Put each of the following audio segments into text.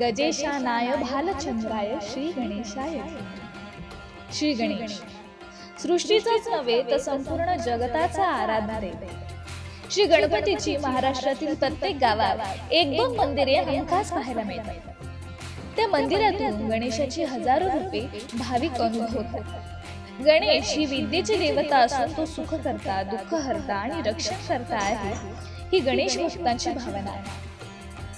गजेशानाय भालचंद्राय श्री गणेशाय. श्री गणेश। सृष्टीचाच नव्हे तर संपूर्ण जगताचा आराधना श्री गणपतीची महाराष्ट्रातील प्रत्येक गावात एक दोन मंदिरे हमखास पाहायला मिळतात. त्या मंदिरातून गणेशाची हजारो रूपे भाविक अनुभवतात गणेश ही विद्येची देवता असून तो सुख करता दुःख हरता आणि रक्षण करता आहे. ही गणेश भक्तांची भावना आहे.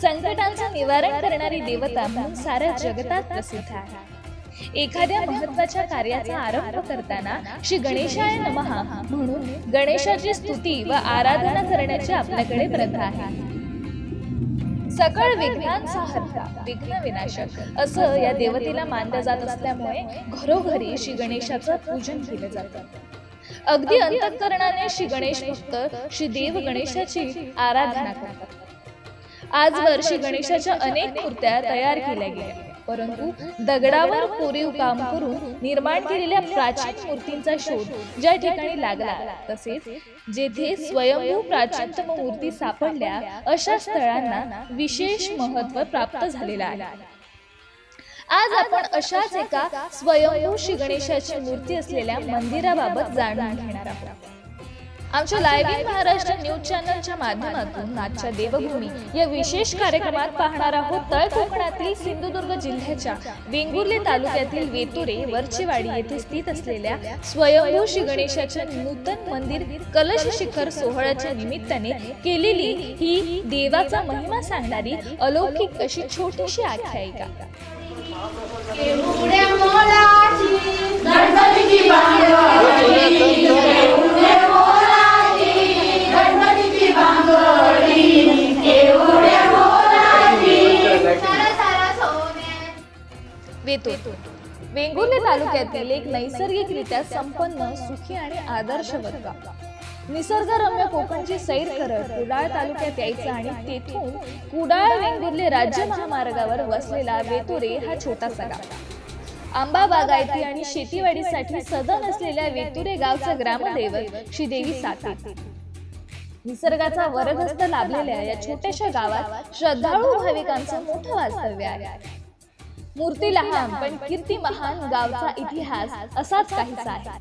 संकटांचं निवारण करणारी देवता म्हणून साऱ्या जगतात प्रसिद्ध आहे. एखाद्या महत्त्वाच्या कार्याचा आरंभ करताना श्री गणेशाय नमहा म्हणून गणेशाची स्तुती व आराधना करण्याची आपल्याकडे प्रथा आहे. सकळ विघ्नांचा हत्ता विघ्न विनाशक असं या देवतेला मानलं जात असल्यामुळे घरोघरी श्री गणेशाचं पूजन केलं जातं. अगदी अंतकरणाने श्री गणेश भक्त श्री देव गणेशाची आराधना करतात. आज श्री गणेशाच्या अनेक मूर्त्या तयार केल्या गेल्या. परंतु दगडावर कोरीव काम करून निर्माण केलेल्या प्राचीन मूर्तींचा शोध ज्या ठिकाणी लागला तसेच जेथे स्वयंभू प्राचीनतम मूर्ती सापडल्या अशा स्थळांना विशेष महत्त्व प्राप्त झालेलं आहे. आज आपण अशाच एका स्वयंभू श्री गणेशाची मूर्ती असलेल्या मंदिराबाबत जाणून घेणार आहोत. आमच्या लाईव्ह इन महाराष्ट्र न्यूज चॅनलच्या माध्यमातून आजच्या देवभूमी या विशेष कार्यक्रमात पाहणार आहोत तळ कोकणातील सिंधुदुर्ग जिल्ह्याच्या वेंगुर्ले तालुक्यातील वेतुरे वरचेवाडी येथे स्थित असलेल्या स्वयंभू श्री गणेशाच्या नूतन मंदिर कलश शिखर सोहळ्याच्या निमित्ताने केलेली ही देवाचा महिमा सांगणारी अलौकिक अशी छोटीशी आख्यायिका. वेतूर वेंगुर्ले तालुक्यातील एक नैसर्गिकरित्या संपन्न सुखी आणि आदर्शवत गाव निसर्गरम्य कोकणची सैर करत कुडाळ तालुक्यात यायचं आणि तेथून कुडाळ वेंगुर्ले राज्य महामार्गावर वसलेला वेतुरे हा छोटासा गाव. आंबा बागायती आणि शेतीवाडीसाठी सदन असलेल्या वेतुरे गावचं ग्रामदैवत श्रीदेवी साते. निसर्गाचा वरदहस्त लाभलेल्या या छोट्याशा गावात श्रद्धाळू भाविकांचं मोठं वास्तव्य आहे. मूर्ती लहान पण कीर्ती महान गावचा इतिहास असाच काहीसा आहे.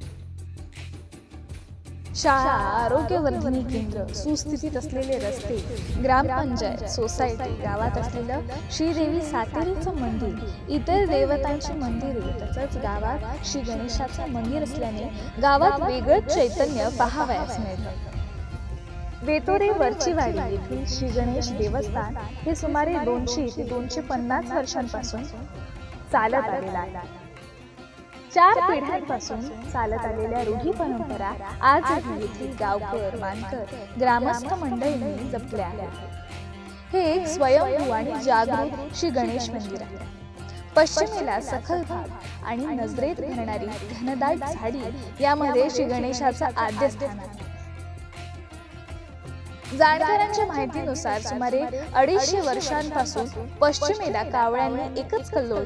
शाळा आरोग्यवर्धिनी केंद्र सुस्थितीत असलेले रस्ते ग्रामपंचायत सोसायटी गावात असलेलं श्रीदेवी सातेरीचं मंदिर इतर देवतांची मंदिरे तसंच गावात श्री गणेशाचं मंदिर असल्याने गावात वेगळंच चैतन्य पाहावयास मिळतं. वेतोरे वरचीवाडी येथील श्री गणेश देवस्थान हे सुमारे दोनशे ते दोनशे पन्नास वर्षांपासून चालत आलेलं आहे. चार पिढ्यांपासून चालत आलेल्या रूढी परंपरा आजही येथील गावकर मानकर ग्रामस्थ मंडळींनी जपल्या आहेत. हे एक स्वयंभू आणि जागृत श्री गणेश मंदिर आहे. पश्चिमेला सखल भाग आणि नजरेत भरणारी घनदाट झाडी यामध्ये श्री गणेशाचं आद्य स्थान आहे. जाणकारांच्या माहितीनुसार सुमारे अडीचशे वर्षांपासून पश्चिमेला कावळ्यांनी एकच कल्लोळ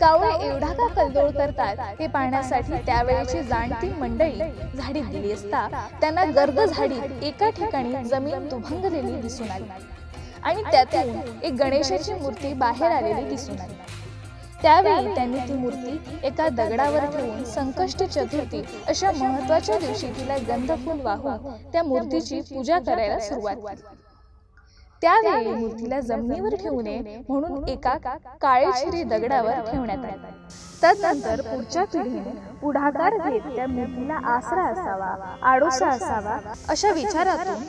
कावळे एवढा का कल्लोळ करतात हे पाहण्यासाठी त्यावेळेची जाणती मंडळी झाडी दिली असता त्यांना गर्द झाडी एका ठिकाणी जमीन दुभंगलेली दिसून आली. आणि त्यातून एक गणेशाची मूर्ती बाहेर आलेली दिसून आली. त्यावेळी त्यांनी ती मूर्ती एका दगडावर ठेवून संकष्ट चतुर्थी अशा महत्त्वाच्या दिवशी तिला गंधफूल वाहून त्या मूर्तीची पूजा करायला सुरुवात केली. त्यावेळी मूर्तीला जमिनीवर ठेवू नये म्हणून एका काळेशिरी दगडावर ठेवण्यात आले. तदनंतर पुढच्या पिढीने पुढाकार घेत त्या मूर्तीला आसरा असावा आडोसा असावा अशा विचारातून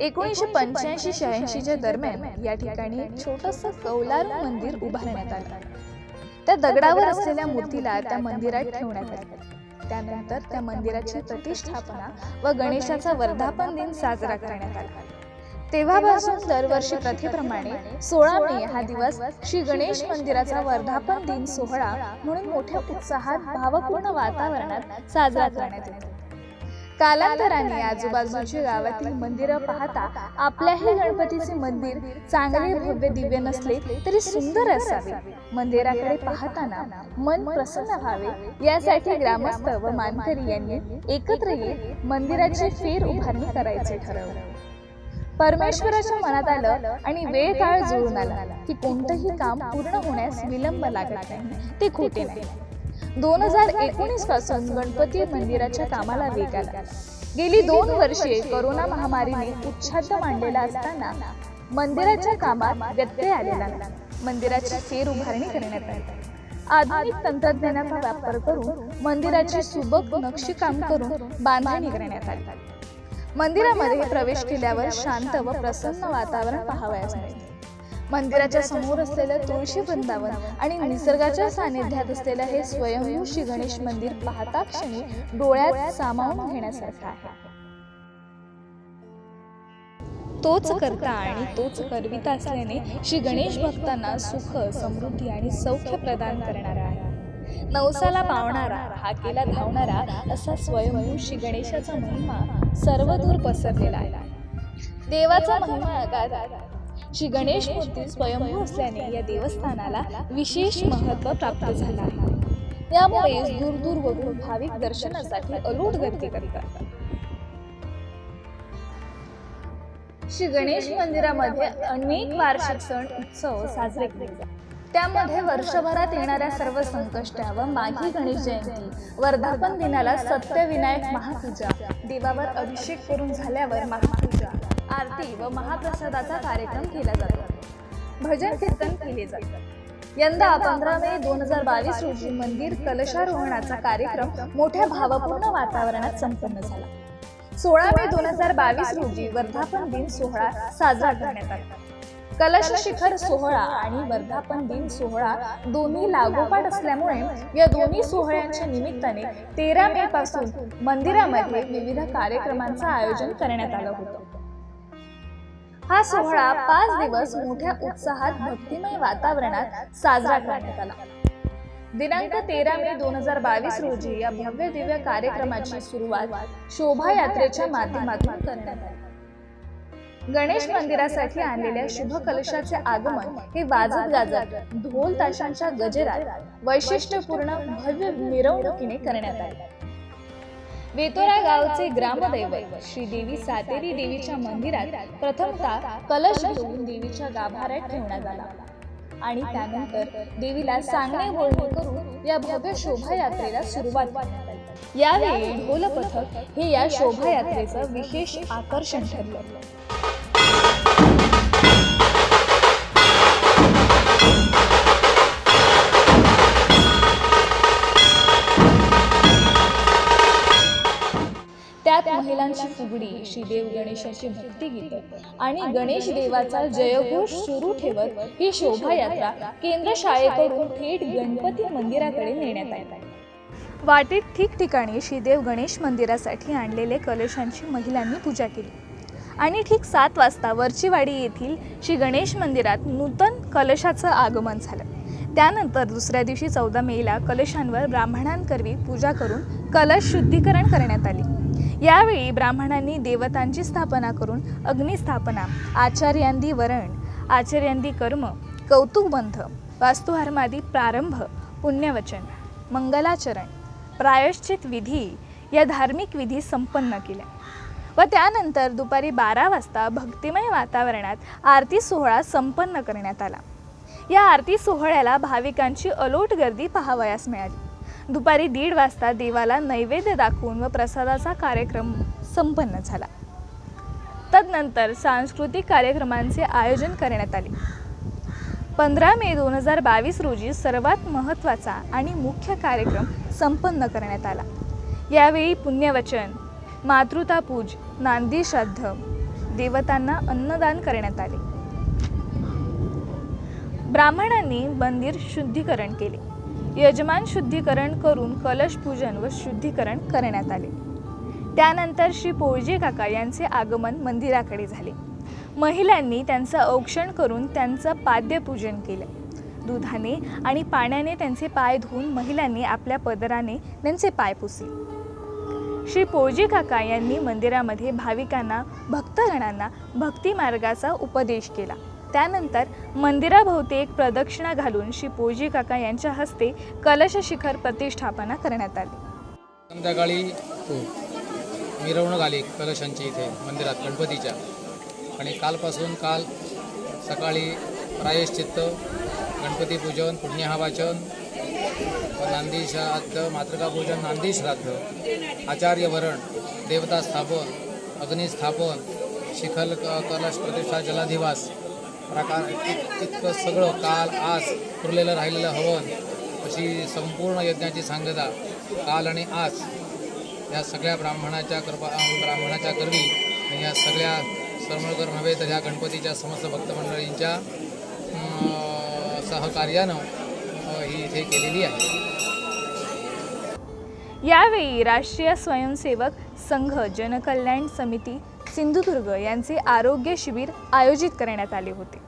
एकोणीसशे पंच्याऐंशी शहाऐंशीच्या दरम्यान या ठिकाणी छोटंसं छोटस कौलारू मंदिर उभारण्यात आलं. त्या दगडावर असलेल्या मूर्तीला त्या मंदिरात ठेवण्यात आले. त्यानंतर त्या मंदिराची प्रतिष्ठापना व गणेशाचा वर्धापन दिन साजरा करण्यात आला. तेव्हापासून दरवर्षी प्रथेप्रमाणे सोळा मे हा दिवस श्री गणेश मंदिराचा वर्धापन दिन सोहळा म्हणून मोठ्या उत्साहात भावपूर्ण वातावरणात साजरा करण्यात येतो. कालांतराने आजूबाजूची गावातील मंदिरं पाहता आपल्याही गणपतीचे मंदिर चांगले भव्य दिव्य नसले तरी सुंदर असावे. मंदिराकडे पाहताना मन प्रसन्न व्हावे. यासाठी ग्रामस्थ व मानकरी यांनी एकत्र येत मंदिराची फेर उभारणी करायचे ठरवले. परमेश्वराच्या मनात आलं आणि वेळ काळ जुळून आला की कोणतंही काम पूर्ण होण्यास विलंब लागला नाही. ते खोटे नाही. दोन हजार एकोणीसपासून गणपती मंदिराच्या कामाला वेग आला. गेली दोन वर्षे करोना महामारीने उच्छाद मांडलेला असताना मंदिराच्या कामात व्यत्यय आलेला नाही. मंदिराची फेर उभारणी करण्यात आली. आधुनिक तंत्रज्ञानाचा वापर करून मंदिराची सुबक नक्षीकाम करून बांधणी करण्यात आली. मंदिरामध्ये प्रवेश केल्यावर शांत व प्रसन्न वातावरण पाहावयास मिळते मंदिराच्या समोर असलेलं तुळशी वृंदावन आणि निसर्गाच्या सानिध्यात असलेलं हे स्वयंभू श्री गणेश मंदिर पाहता क्षणी डोळ्यात सामावून घेण्यासारखं आहे. तोच करता आणि तोच करविता असल्याने श्री गणेश भक्तांना सुख समृद्धी आणि सौख्य प्रदान करणारा आहे. नवसाला पावणारा हाकेला धावणारा असा स्वयंभू श्री गणेशाचा महिमा सर्वदूर पसरलेला आहे. देवाचा महिमा. श्री गणेश मूर्ती स्वयंभू असल्याने या देवस्थानाला विशेष महत्त्व प्राप्त झालं आहे. त्यामुळे दूरदूरवरून भाविक दर्शनासाठी अलोट गर्दी करतात. श्री गणेश मंदिरामध्ये अनेक वार्षिक सण उत्सव साजरे केले जातात. त्यामध्ये वर्षभरात येणाऱ्या सर्व संकष्ट व माघी गणेश जयंती वर्धापन दिनाला सत्यविनायक महापूजा देवावर अभिषेक करून झाल्यावर महापूजा आरती व महाप्रसादाचा कार्यक्रम केला जातो. भजन कीर्तन केले जाते. यंदा पंधरा मे दोन हजार बावीस रोजी मंदिर कलशारोहणाचा कार्यक्रम मोठ्या भावपूर्ण वातावरणात संपन्न झाला. सोळा मे दोन हजार बावीस रोजी वर्धापन दिन सोहळा साजरा करण्यात आला. कलश शिखर सोहळा आणि वर्धापन दिन सोहळा दोन्ही लागोपाठ असल्यामुळे या दोन्ही सोहळ्यांच्या निमित्ताने तेरा मे पासून मंदिरामध्ये विविध कार्यक्रमांचं आयोजन करण्यात आलं होतं. हा सोहळा पाच दिवस मोठ्या उत्साहात भक्तिमय वातावरणात साजरा करण्यात आला. दिनांक तेरा मे दोन हजार बावीस रोजी या भव्य दिव्य कार्यक्रमाची सुरुवात शोभायात्रेच्या माध्यमातून करण्यात आली. गणेश मंदिरासाठी आणलेल्या शुभ कलशाचे आगमन हे वाजत गाजत ढोल ताशांच्या गजरात वैशिष्ट्यपूर्ण भव्य मिरवणुकीने करण्यात आले. वेतोरा गावचे ग्रामदैवत श्री देवी सातेरी देवीच्या मंदिरात प्रथमतः कलश घेऊन देवीच्या गाभाऱ्यात ठेवण्यात आला. आणि त्यानंतर देवीला सांगणे बोलणे करून या भव्य शोभायात्रेला सुरुवात यावेळी ढोल पथक हे या शोभायात्रेचं विशेष आकर्षण ठरलं. महिलांची फुगडी श्रीदेव गणेशाची भक्तिगीत आणि गणेश देवाचा जयघोष सुरू ठेवत ही शोभायात्रा केंद्र शाळेकडून थेट गणपती मंदिराकडे नेण्यात आली. वाटेत ठिकठिकाणी श्रीदेव गणेश मंदिरासाठी आणलेले कलशांची महिलांनी पूजा केली. आणि ठीक सात वाजता वरचीवाडी येथील श्री गणेश मंदिरात नूतन कलशाचं आगमन झालं. त्यानंतर दुसऱ्या दिवशी चौदा मेला कलशांवर ब्राह्मणांकरवी पूजा करून कलश शुद्धीकरण करण्यात आली. यावेळी ब्राह्मणांनी देवतांची स्थापना करून अग्निस्थापना आचार्यांदी वरण आचार्यांदी कर्म कौतुकबंध वास्तुहर्मादी प्रारंभ पुण्यवचन मंगलाचरण प्रायश्चित विधी या धार्मिक विधी संपन्न केल्या. व त्यानंतर दुपारी बारा वाजता भक्तिमय वातावरणात आरती सोहळा संपन्न करण्यात आला. या आरती सोहळ्याला भाविकांची अलोट गर्दी पाहावयास मिळाली. दुपारी दीड वाजता देवाला नैवेद्य दाखवून व प्रसादाचा कार्यक्रम संपन्न झाला. तदनंतर सांस्कृतिक कार्यक्रमांचे आयोजन करण्यात आले. पंधरा मे दोन हजार बावीस रोजी सर्वात महत्त्वाचा आणि मुख्य कार्यक्रम संपन्न करण्यात आला. यावेळी पुण्यवचन मातृतापूज नांदी श्राद्ध देवतांना अन्नदान करण्यात आले. ब्राह्मणांनी मंदिर शुद्धीकरण केले. यजमान शुद्धीकरण करून कलश पूजन व शुद्धीकरण करण्यात आले. त्यानंतर श्री पोळजे काका यांचे आगमन मंदिराकडे झाले. महिलांनी त्यांचं औक्षण करून त्यांचं पाद्यपूजन केलं. दुधाने आणि पाण्याने त्यांचे पाय धुवून महिलांनी आपल्या पदराने त्यांचे पाय पुसले श्री पोळजी काका यांनी मंदिरामध्ये भाविकांना भक्तगणांना भक्ती मार्गाचा उपदेश केला. त्यानंतर मंदिराभोवती एक प्रदक्षिणा घालून श्री पोजी काका यांच्या हस्ते कलश शिखर प्रतिष्ठापना करण्यात आली. संध्याकाळी हो, मिरवणूक आली कलशांची इथे मंदिरात गणपतीच्या. आणि कालपासून काल सकाळी प्रायश्चित्त गणपती पूजन पुण्यहावाचन व नांदी श्राद्ध मातृका पूजन नांदी श्राद्ध आचार्य वरण देवता स्थापन अग्निस्थापन शिखल क कलश प्रतिष्ठा जलाधिवास प्रकार इतकं सगळं काल आज पुरलेलं राहिलेलं हवन अशी संपूर्ण यज्ञाची सांगता काल आणि आज या सगळ्या ब्राह्मणाच्या कृपा ब्राह्मणाच्या करवी आणि या सगळ्या सरमळकर नव्हे तर ह्या गणपतीच्या समस्त भक्तमंडळींच्या सहकार्यानं ही इथे केलेली आहे. यावेळी राष्ट्रीय स्वयंसेवक संघ जनकल्याण समिती सिंधुदुर्ग यांचे आरोग्य शिबिर आयोजित करण्यात आले होते.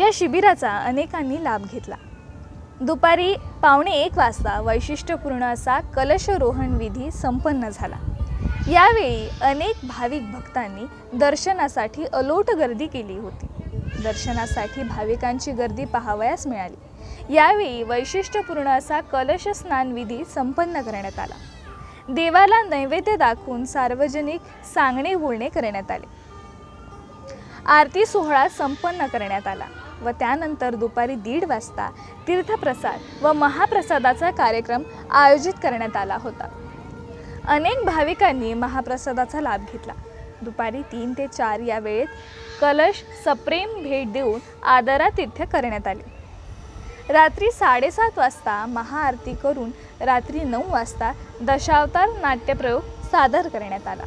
या शिबिराचा अनेकांनी लाभ घेतला. दुपारी पावणे एक वाजता वैशिष्ट्यपूर्ण असा कलशरोहण विधी संपन्न झाला. यावेळी अनेक भाविक भक्तांनी दर्शनासाठी अलोट गर्दी केली होती. दर्शनासाठी भाविकांची गर्दी पाहावयास मिळाली. यावेळी वैशिष्ट्यपूर्ण असा कलश स्नान विधी संपन्न करण्यात आला. देवाला नैवेद्य दाखवून सार्वजनिक सांगणे बोलणे करण्यात आले. आरती सोहळा संपन्न करण्यात आला व त्यानंतर दुपारी दीड वाजता तीर्थप्रसाद व महाप्रसादाचा कार्यक्रम आयोजित करण्यात आला होता. अनेक भाविकांनी महाप्रसादाचा लाभ घेतला. दुपारी तीन ते चार या वेळेत कलश सप्रेम भेट देऊन आदरातिथ्य करण्यात आले. रात्री साडेसात वाजता महाआरती करून रात्री नऊ वाजता दशावतार नाट्यप्रयोग सादर करण्यात आला.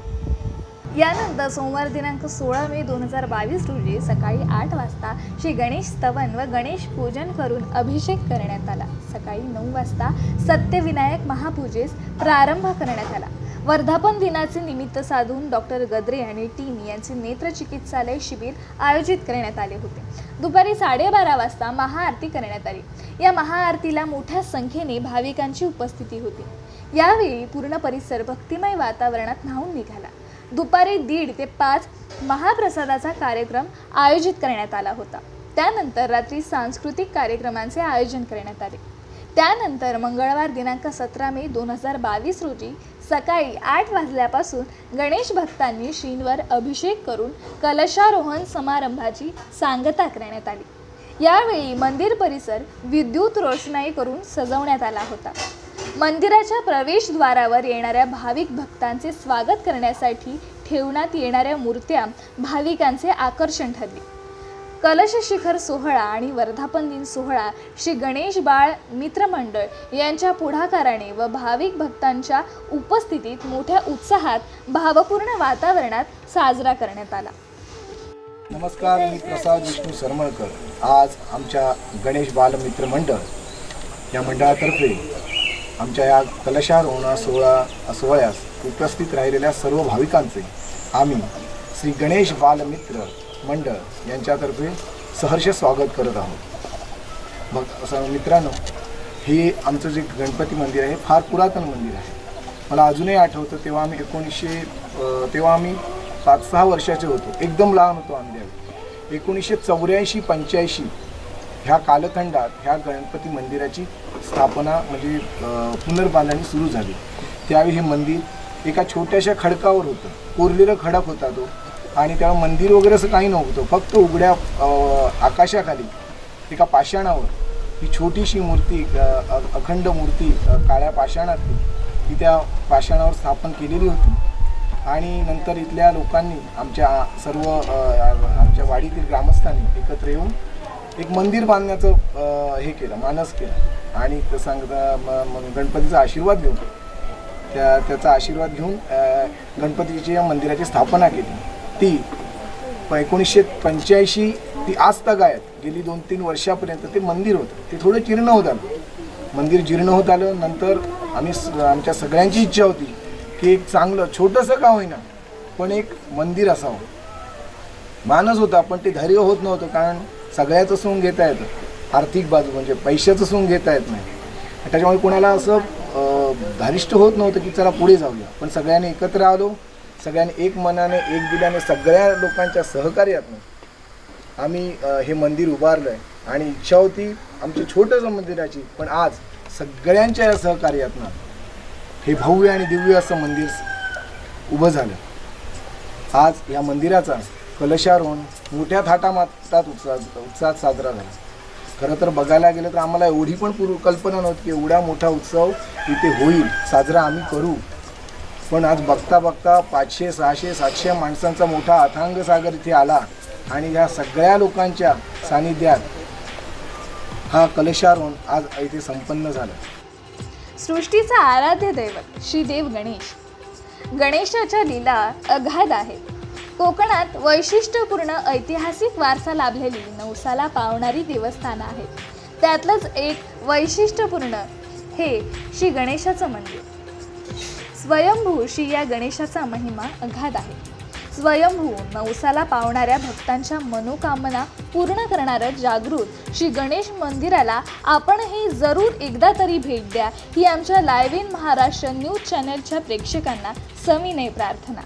यानंतर सोमवार दिनांक सोळा मे दोन हजार बावीस रोजी सकाळी आठ वाजता श्री गणेश स्तवन व गणेश पूजन करून अभिषेक करण्यात आला. सकाळी नऊ वाजता सत्यविनायक महापूजेस प्रारंभ करण्यात आला. वर्धापन दिनाचे निमित्त साधून डॉक्टर गद्रे आणि टीम यांचे नेत्र चिकित्सालय शिबिर आयोजित करण्यात आले होते. दुपारी साडेबारा वाजता महाआरती करण्यात आली. या महाआरतीला मोठ्या संख्येने भाविकांची उपस्थिती होती. यावेळी पूर्ण परिसर भक्तिमय वातावरणात न्हावून निघाला. दुपारी दीड ते पाच महाप्रसादाचा कार्यक्रम आयोजित करण्यात आला होता. त्यानंतर रात्री सांस्कृतिक कार्यक्रमांचे आयोजन करण्यात आले. त्यानंतर मंगळवार दिनांक सतरा मे दोन हजार बावीस रोजी सकाळी आठ वाजल्यापासून गणेश भक्तांनी श्रींवर अभिषेक करून कलशारोहण समारंभाची सांगता करण्यात आली. यावेळी मंदिर परिसर विद्युत रोषणाई करून सजवण्यात आला होता. मंदिराच्या प्रवेशद्वारावर येणाऱ्या भाविक भक्तांचे स्वागत करण्यासाठी ठेवण्यात येणाऱ्या मूर्त्या भाविकांचे आकर्षण ठरली. कलश शिखर सोहळा आणि वर्धापन दिन सोहळा श्री गणेश बाळ मित्रमंडळ यांच्या पुढाकाराने व भाविक भक्तांच्या उपस्थितीत मोठ्या उत्साहात भावपूर्ण वातावरणात साजरा करण्यात आला. नमस्कार मी प्रसाद विष्णू सरमळकर. आज आमच्या गणेश बालमित्र मंडळ या मंडळातर्फे आमच्या या कलशारोहणा सोहळा सोहळ्यास उपस्थित राहिलेल्या सर्व भाविकांचे आम्ही श्री गणेश बालमित्र मंडळ यांच्यातर्फे सहर्ष स्वागत करत आहोत. मग असं मित्रांनो हे आमचं जे गणपती मंदिर आहे फार पुरातन मंदिर आहे. मला अजूनही आठवतं तेव्हा आम्ही एकोणीसशे तेव्हा आम्ही पाच सहा वर्षाचे होतो. एकदम लहान होतो आम्ही त्यावेळी. एकोणीसशे चौऱ्याऐंशी पंच्याऐंशी ह्या कालखंडात ह्या गणपती मंदिराची स्थापना म्हणजे पुनर्बांधणी सुरू झाली. त्यावेळी हे मंदिर एका छोट्याशा खडकावर होतं. कोरलेलं खडक होता तो. आणि त्याला मंदिर वगैरे असं काही नव्हतं. फक्त उघड्या आकाशाखाली एका पाषाणावर ही छोटीशी मूर्ती अ, अखंड मूर्ती काळ्या पाषाणातली ती त्या पाषाणावर स्थापन केलेली होती. आणि नंतर इथल्या लोकांनी आमच्या सर्व आमच्या वाडीतील ग्रामस्थांनी एकत्र येऊन एक मंदिर बांधण्याचं हे केलं मानस केलं. आणि तर सांगता गणपतीचा आशीर्वाद घेऊन त्या त्याचा आशीर्वाद घेऊन गणपतीची या मंदिराची स्थापना केली. ती एकोणीसशे पंच्याऐंशी ती आज आहेत. गेली दोन तीन वर्षापर्यंत ते मंदिर होतं. ते थोडं जीर्ण होत आलं. मंदिर जीर्ण होत आलं. नंतर आम्ही स- आमच्या सगळ्यांची इच्छा होती की एक चांगलं छोटंसं का होईना पण एक मंदिर असावं. मानस होता पण ते धैर्य होत नव्हतं कारण सगळ्याचं सोंग घेता येतं. आर्थिक बाजू म्हणजे पैशाचं सोंग घेता येत नाही. त्याच्यामुळे कोणाला असं धारिष्ट होत नव्हतं की चला पुढे जाऊया. पण सगळ्यांनी एकत्र आलो. सगळ्यांनी एक मनाने एक दिल्याने सगळ्या लोकांच्या सहकार्यातून आम्ही हे मंदिर उभारलं आहे आणि इच्छा होती आमची छोटंसं मंदिराची पण आज सगळ्यांच्या या सहकार्यातनं हे भव्य आणि दिव्य असं मंदिर उभं झालं. आज या मंदिराचा कलशारोहण मोठ्या थाटामाटात उत्साह उत्साहात साजरा झाला. खरं तर बघायला गेलं तर आम्हाला एवढी पण पूर्व कल्पना नव्हती की एवढा मोठा उत्सव इथे होईल साजरा आम्ही करू. पण आज बघता बघता पाचशे सहाशे सातशे माणसांचा मोठा अथांग सागर इथे आला आणि या सगळ्या लोकांच्या सानिध्यात हा कलशारोहण आज इथे संपन्न झालं. सृष्टीचा आराध्य दैवत श्री देव गणेश. गणेशाच्या लीला अगाध आहेत कोकणात वैशिष्ट्यपूर्ण ऐतिहासिक वारसा लाभलेली नवसाला पावणारी देवस्थानं आहेत त्यातलंच एक वैशिष्ट्यपूर्ण हे श्री गणेशाचं मंदिर. स्वयंभू श्री या गणेशाचा महिमा अगाध आहे. स्वयंभू नवसाला पावणाऱ्या भक्तांच्या मनोकामना पूर्ण करणारं जागृत श्री गणेश मंदिराला आपणही जरूर एकदा तरी भेट द्या ही आमच्या लाईव्ह इन महाराष्ट्र न्यूज चॅनलच्या प्रेक्षकांना सविनय प्रार्थना.